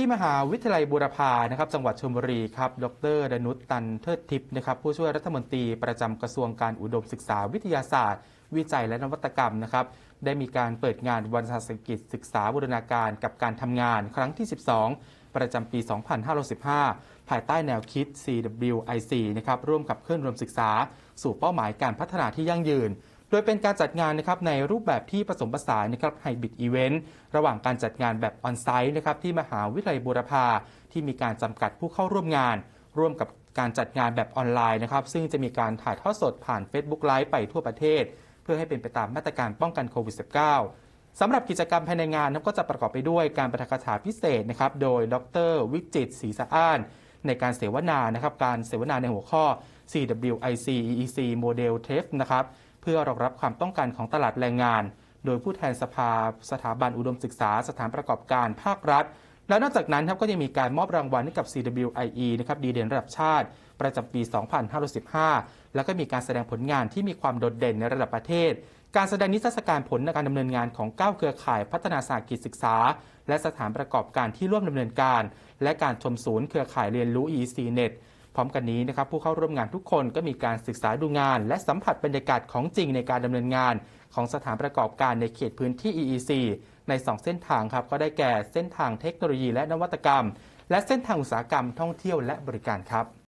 ที่มหาวิทยาลัยบูรพานะครับจังหวัดชลบุรีครับ ดรดนุชตันเทิดทิพย์นะครับผู้ช่วยรัฐมนตรีประจำกระทรวงการอุดมศึกษาวิทยาศาสตร์ วิจัยและนวัตกรรมนะครับได้มีการเปิดงานวันเศรษฐกิจศึกษาบูรณาการกับการทำงานครั้งที่ 12 ประจำปี 2515 ภายใต้แนวคิด CWIC นะครับร่วมกับเคลื่อนรวมศึกษา สู่เป้าหมายการพัฒนาที่ยั่งยืน โดยเป็นการจัดงานนะครับในรูปแบบที่ผสมผสานนะครับไฮบริดอีเวนต์ระหว่างการจัดงานแบบออนไซต์นะครับที่มหาวิทยาลัยบูรพาที่มีการจำกัดผู้เข้าร่วมงาน ร่วมกับการจัดงานแบบออนไลน์นะครับซึ่งจะมีการถ่ายทอดสดผ่าน Facebook Live ไปทั่วประเทศ เพื่อให้เป็นไปตามมาตรการป้องกันโควิด -19 สำหรับกิจกรรมภายในงานนะครับก็จะประกอบไปด้วยการประทคาถาพิเศษนะครับโดยดร วิจิตศรีสะอ้านในการเสวนานะครับการเสวนาในหัวข้อ CWIC EEC Model TEF นะครับ พื่อรองรับความต้องการของตลาดแรงงาน โดยผู้แทนสภา สถาบันอุดมศึกษา สถานประกอบการภาครัฐ แล้วนอกจากนั้นครับก็ยังมีการมอบรางวัลให้กับ CWIE นะครับดีเด่นระดับชาติ ประจำปี 2515 แล้วก็มีการแสดงผลงานที่มีความโดดเด่นในระดับประเทศ การแสดงนิทรรศการผลในการดำเนินงานของ 9 เครือข่ายพัฒนาสาหกิจศึกษา และสถานประกอบการที่ร่วมดำเนินการ และการชมศูนย์เครือข่ายเรียนรู้ EC Net ร้อมกันนี้นะครับผู้เข้าร่วมงานทุกคนก็มีการศึกษาดูงาน และสัมผัสบรรยากาศของจริงในการดำเนินงาน ของสถานประกอบการในเขตพื้นที่ EEC ใน 2 เส้นทางครับก็ได้แก่เส้นทางเทคโนโลยีและนวัตกรรม และเส้นทางอุตสาหกรรมท่องเที่ยวและบริการครับ